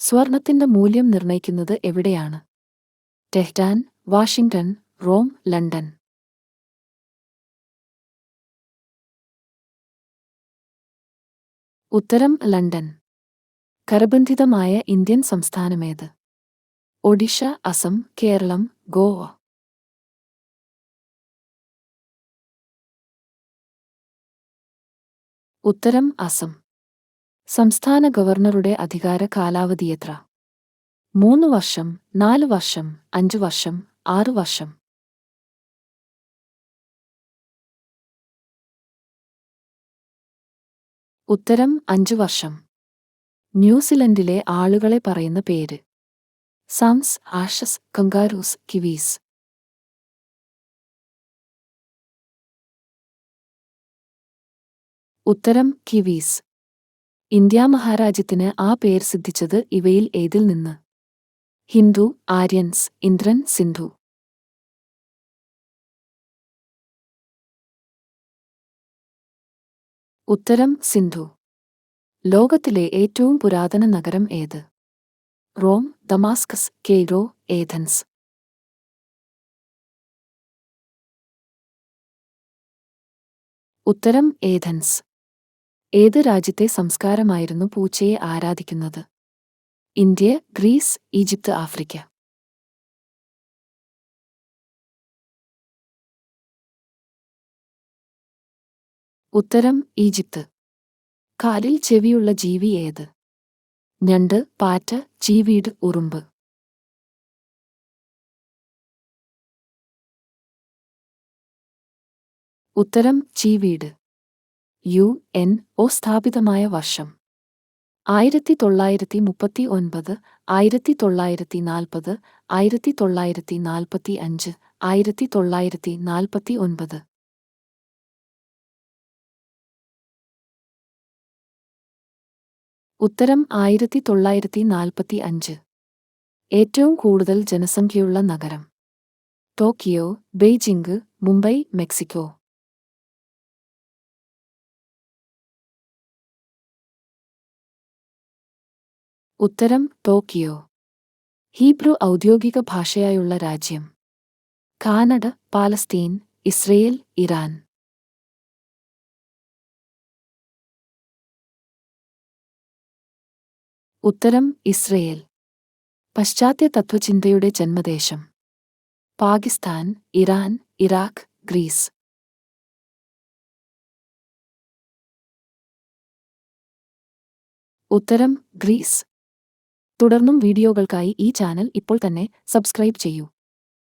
സ്വർണത്തിന്റെ മൂല്യം നിർണയിക്കുന്നത് എവിടെയാണ്? Tehran Washington Rome London. ഉത്തരം ലണ്ടൻ. കരബന്ധിതമായ ഇന്ത്യൻ സംസ്ഥാനമേത് ഒഡീഷ അസം കേരളം ഗോവ. ഉത്തരം അസം. സംസ്ഥാന ഗവർണറുടെ അധികാര കാലാവധി എത്ര? മൂന്ന് വർഷം നാല് വർഷം അഞ്ചു വർഷം ആറു വർഷം. ഉത്തരം അഞ്ചു വർഷം. ന്യൂസിലൻഡിലെ ആളുകളെ പറയുന്ന പേര്. സംസ് ആഷസ് കങ്കാരൂസ് കിവീസ്. ഉത്തരം കിവീസ്. ഇന്ത്യാ മഹാരാജ്യത്തിന് ആ പേര് സിദ്ധിച്ചത് ഇവയിൽ ഏതിൽ നിന്ന്? ഹിന്ദു ആര്യൻസ് ഇന്ദ്രൻ സിന്ധു. ഉത്തരം സിന്ധു. ലോകത്തിലെ ഏറ്റവും പുരാതന നഗരം ഏത്? Rome Damascus Cairo Athens. ഉത്തരം ഏഥൻസ്. ഏത് രാജ്യത്തെ സംസ്കാരമായിരുന്നു പൂച്ചയെ ആരാധിക്കുന്നത്? India Greece Egypt Africa. ഉത്തരം ഈജിപ്ത്. കാലിൽ ചെവിയുള്ള ജീവി ഏത്? ഞണ്ട് പാറ്റ ചീവീട് ഉറുമ്പ്. ഉത്തരം ചീവീട്. യു എൻ ഒ സ്ഥാപിതമായ വർഷം. ആയിരത്തി തൊള്ളായിരത്തി മുപ്പത്തി ഒൻപത് ആയിരത്തി തൊള്ളായിരത്തി നാൽപ്പത് ആയിരത്തി തൊള്ളായിരത്തി നാൽപ്പത്തി അഞ്ച് ആയിരത്തി തൊള്ളായിരത്തി നാൽപ്പത്തി ഒൻപത് ഉത്തരം ആയിരത്തി തൊള്ളായിരത്തി നാൽപ്പത്തി അഞ്ച് ഏറ്റവും കൂടുതൽ ജനസംഖ്യയുള്ള നഗരം. Tokyo Beijing Mumbai Mexico. ഉത്തരം ടോക്കിയോ. ഹീബ്രു ഔദ്യോഗിക ഭാഷയായുള്ള രാജ്യം. Canada Palestine Israel Iran. ഉത്തരം ഇസ്രയേൽ. പശ്ചാത്യ തത്വചിന്തയുടെ ജന്മദേശം. Pakistan Iran Iraq Greece. ഉത്തരം ഗ്രീസ്. തുടർന്നും വീഡിയോകൾക്കായി ഈ ചാനൽ ഇപ്പോൾ തന്നെ സബ്സ്ക്രൈബ് ചെയ്യൂ.